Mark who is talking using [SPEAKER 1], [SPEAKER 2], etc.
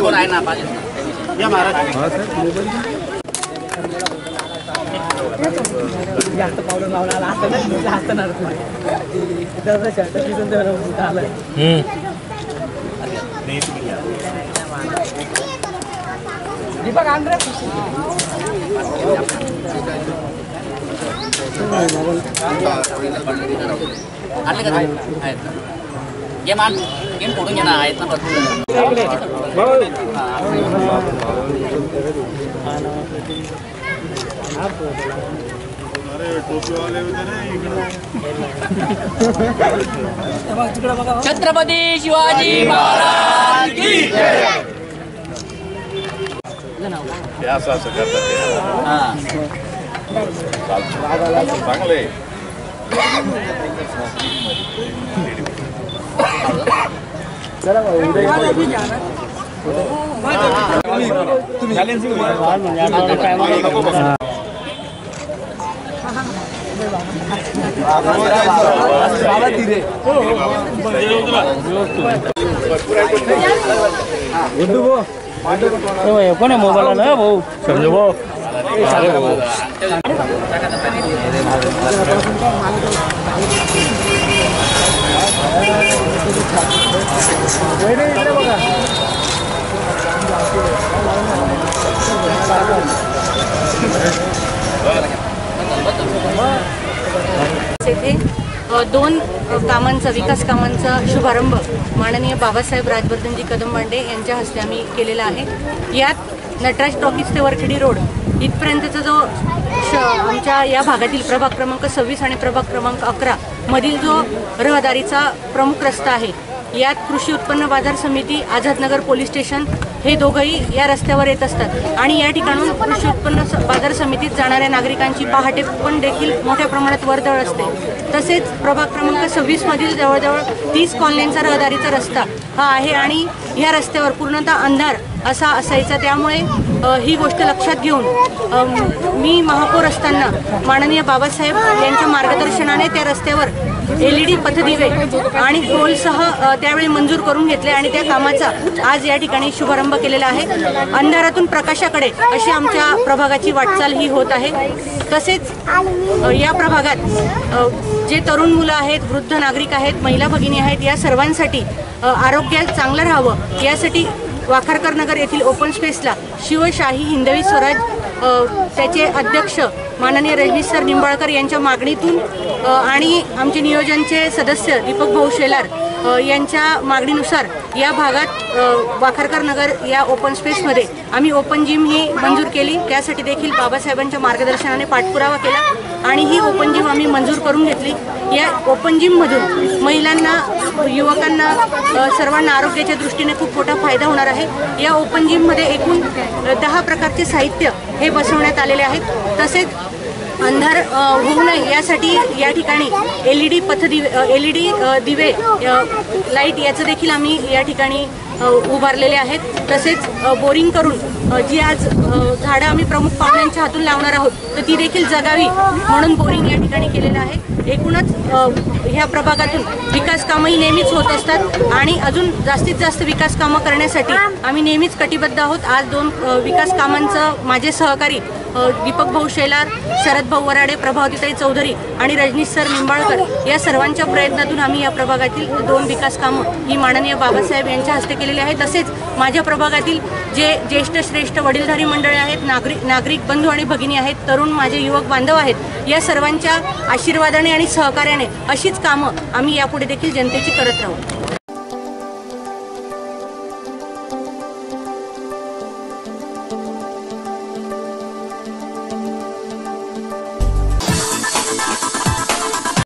[SPEAKER 1] कोण आहे ना पाहिजे
[SPEAKER 2] या महाराज.
[SPEAKER 3] जास्त पावडर लावला असताना दीपक आंध्र
[SPEAKER 1] आणले का तुम्ही? आहेत ना. गेम आण गेम फोडून घे ना आहेत ना भरपूर छत्रपती शिवाजी महाराज की
[SPEAKER 4] हे असं असं करतात ते.
[SPEAKER 1] हा.
[SPEAKER 4] चांगलं आहे
[SPEAKER 3] कोण मोबाईल ना भाऊ समजा भाऊ
[SPEAKER 5] येथे दोन कामांचा विकास कामांचा शुभारंभ माननीय बाबासाहेब राजवर्धनजी कदम बांडे यांच्या हस्ते आम्ही केलेला आहे. यात नटराज टॉकीज ते वरखेडी रोड इथपर्यंतचा जो श आमच्या या भागातील प्रभाग क्रमांक सव्वीस आणि प्रभाग क्रमांक अकरा मधील जो रहदारीचा प्रमुख रस्ता आहे यात कृषी उत्पन्न बाजार समिती आझादनगर पोलीस स्टेशन हे दोघंही या रस्त्यावर येत असतात. आणि या ठिकाणून कृषी उत्पन्न स- बाजार समितीत जाणाऱ्या नागरिकांची पहाटे पण देखील मोठ्या प्रमाणात वर्दळ असते. तसेच प्रभाग क्रमांक सव्वीसमधील जवळजवळ तीस कॉलन्यांचा रहदारीचा रस्ता हा आहे आणि ह्या रस्त्यावर पूर्णतः अंधार असा असायचा. त्यामुळे ही गोष्ट लक्षात घेऊन मी महापौर असताना माननीय बाबासाहेब यांच्या मार्गदर्शनाने त्या रस्त्यावर एल ई डी पथदिवे आणि टोलसह त्यावेळी मंजूर करून घेतले आणि त्या कामाचा आज या ठिकाणी शुभारंभ केलेला आहे. अंधारातून प्रकाशाकडे अशी आमच्या प्रभागाची वाटचाल ही होत आहे. तसेच या प्रभागात जे तरुण मुलं आहेत वृद्ध नागरिक आहेत महिला भगिनी आहेत या सर्वांसाठी आरोग्य चांगलं राहावं यासाठी वाखारकर नगर येथील ओपन स्पेसला शिवशाही हिंदवी स्वराज त्याचे अध्यक्ष माननीय रजनीश सर निंबाळकर यांच्या मागणीतून आणि आमचे नियोजनचे सदस्य दीपक भाऊ शेलार यांच्या मागणीनुसार या भागात वाखरकर नगर या ओपन स्पेसमध्ये आम्ही ओपन जिम ही मंजूर केली. त्यासाठी देखील बाबासाहेबांच्या मार्गदर्शनाने पाठपुरावा केला आणि ही ओपन जिम आम्ही मंजूर करून घेतली. या ओपन जिममधून महिलांना युवकांना सर्वांना आरोग्याच्या दृष्टीने खूप मोठा फायदा होणार आहे. या ओपन जिममध्ये एकूण दहा प्रकारचे साहित्य हे बसवण्यात आलेले आहेत. तसेच अंधार होऊ नये यासाठी या ठिकाणी एल ई डी पथदिवे एल ई डी दिवे लाइट याचं देखील आम्ही या ठिकाणी उभारलेले आहेत. तसेच बोरिंग करून जी आज झाडं आम्ही प्रमुख पाहुण्यांच्या हातून लावणार आहोत तर ती देखील जगावी म्हणून बोरिंग या ठिकाणी केलेलं आहे. एकूणच ह्या प्रभागातून विकास कामंही नेहमीच होत असतात आणि अजून जास्तीत जास्त विकास कामं करण्यासाठी आम्ही नेहमीच कटिबद्ध आहोत. आज दोन विकास कामांचं माझे सहकारी दीपक भाऊ शेलार शरद भाऊ वराडे प्रभावतीताई चौधरी आणि रजनीश सर निंबाळकर या सर्वांच्या प्रयत्नातून आम्ही या प्रभागातील दोन विकास कामं ही माननीय बाबासाहेब यांच्या हस्ते केलेली आहेत. तसेच माझ्या प्रभागातील जे ज्येष्ठ श्रेष्ठ वडीलधारी मंडळी आहेत नागरिक नागरिक बंधू आणि भगिनी आहेत तरुण माझे युवक बांधव आहेत या सर्वांच्या आशीर्वादाने आणि सहकार्याने अशीच कामं आम्ही यापुढे देखील जनतेची करत राहू.